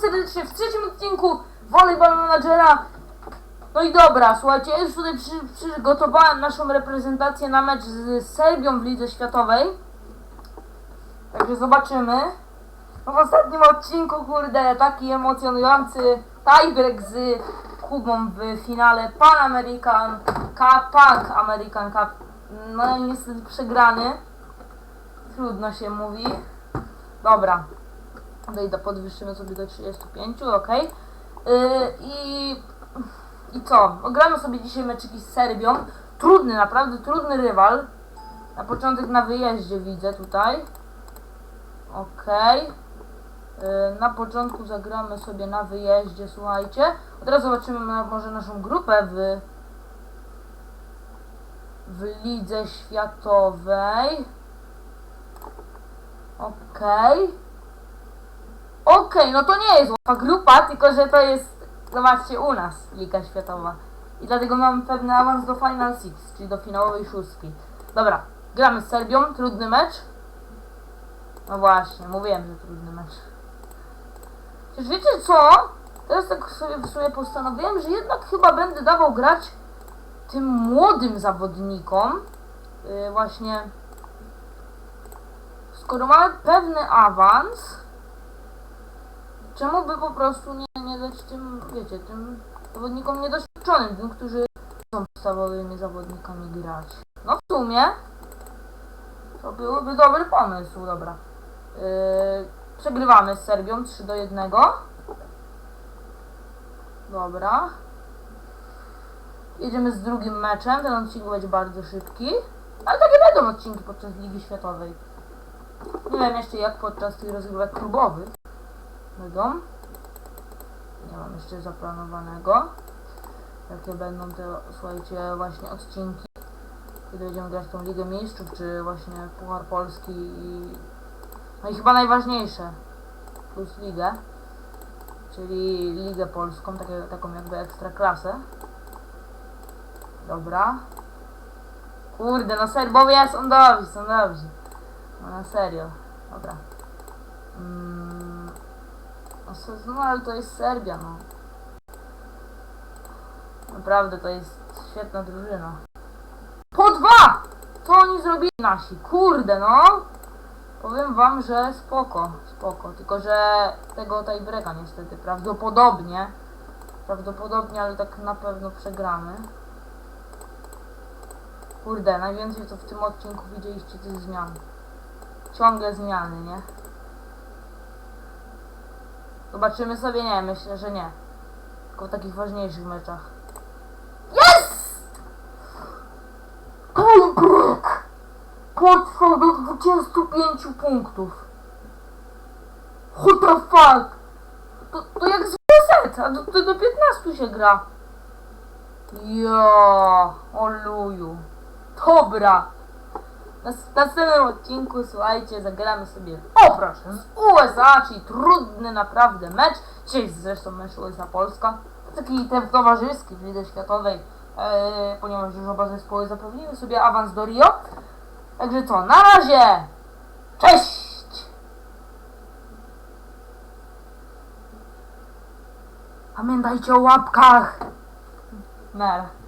serdecznie w trzecim odcinku Volleyball Managera. No i dobra, słuchajcie, już tutaj przy, przygotowałem naszą reprezentację na mecz z Serbią w Lidze Światowej. Także zobaczymy. No w ostatnim odcinku, kurde, taki emocjonujący tiebreak z Kubą w finale Pan American Cup, Pan American Cup. No niestety przegrany. Trudno się mówi. Dobra. Dojdę, podwyższymy sobie do 35, ok. Yy, I i co? Ogramy sobie dzisiaj meczyki z Serbią. Trudny, naprawdę trudny rywal. Na początek na wyjeździe widzę tutaj. Okej. Yy, Na początku zagramy sobie na wyjeździe, słuchajcie. Teraz zobaczymy na, może naszą grupę w, w Lidze Światowej. Okej. Okej, no to nie jest łatwa grupa, tylko że to jest, zobaczcie, u nas Liga Światowa. I dlatego mam pewny awans do Final Six, czyli do finałowej szóstki. Dobra, gramy z Serbią, trudny mecz. No właśnie, mówiłem, że trudny mecz. Przecież wiecie co? Teraz tak sobie w sumie postanowiłem, że jednak chyba będę dawał grać tym młodym zawodnikom. Yy, właśnie. Skoro mamy pewny awans, czemu by po prostu nie, nie dać tym, wiecie, tym zawodnikom niedoświadczonym, tym, którzy są podstawowymi zawodnikami grać. No w sumie to byłby dobry pomysł, dobra. Yy, przegrywamy z Serbią 3 do 1. Dobra. Jedziemy z drugim meczem, ten odcinek będzie bardzo szybki. Ale takie będą odcinki podczas Ligi Światowej. Nie wiem jeszcze jak podczas tych rozgrywek klubowych będą. Nie mam jeszcze zaplanowanego. Jakie będą te, słuchajcie, właśnie odcinki. Kiedy będziemy grać tą Ligę Mistrzów, czy właśnie Puchar Polski i... No i chyba najważniejsze. Plus Ligę. Czyli Ligę Polską, takie, taką jakby ekstraklasę. Dobra. Kurde, no Serbowie są dobrzy, są dobrzy. No na serio. Dobra. Mm. No, ale to jest Serbia, no. Naprawdę, to jest świetna drużyna. Po dwa! Co oni zrobili nasi? Kurde, no! Powiem wam, że spoko, spoko. Tylko, że tego tiebreaka niestety prawdopodobnie, prawdopodobnie, ale tak na pewno przegramy. Kurde, najwięcej co w tym odcinku widzieliście tych zmian. Ciągle zmiany, nie? Zobaczymy sobie, nie, myślę, że nie. Tylko w takich ważniejszych meczach. Jest! Tiebreak! Potrwał do 25 punktów. What the fuck? To, to jak z a to, to do 15 się gra. Jo, oluju. Dobra. Na w następnym odcinku, słuchajcie, zagramy sobie, o proszę, z USA, czyli trudny naprawdę mecz. Dzisiaj zresztą mecz USA-Polska. Taki ten towarzyski w Lidze Światowej, e, ponieważ już oba zespoły zapewniły sobie awans do Rio. Także co, na razie! Cześć! Pamiętajcie o łapkach! Mer.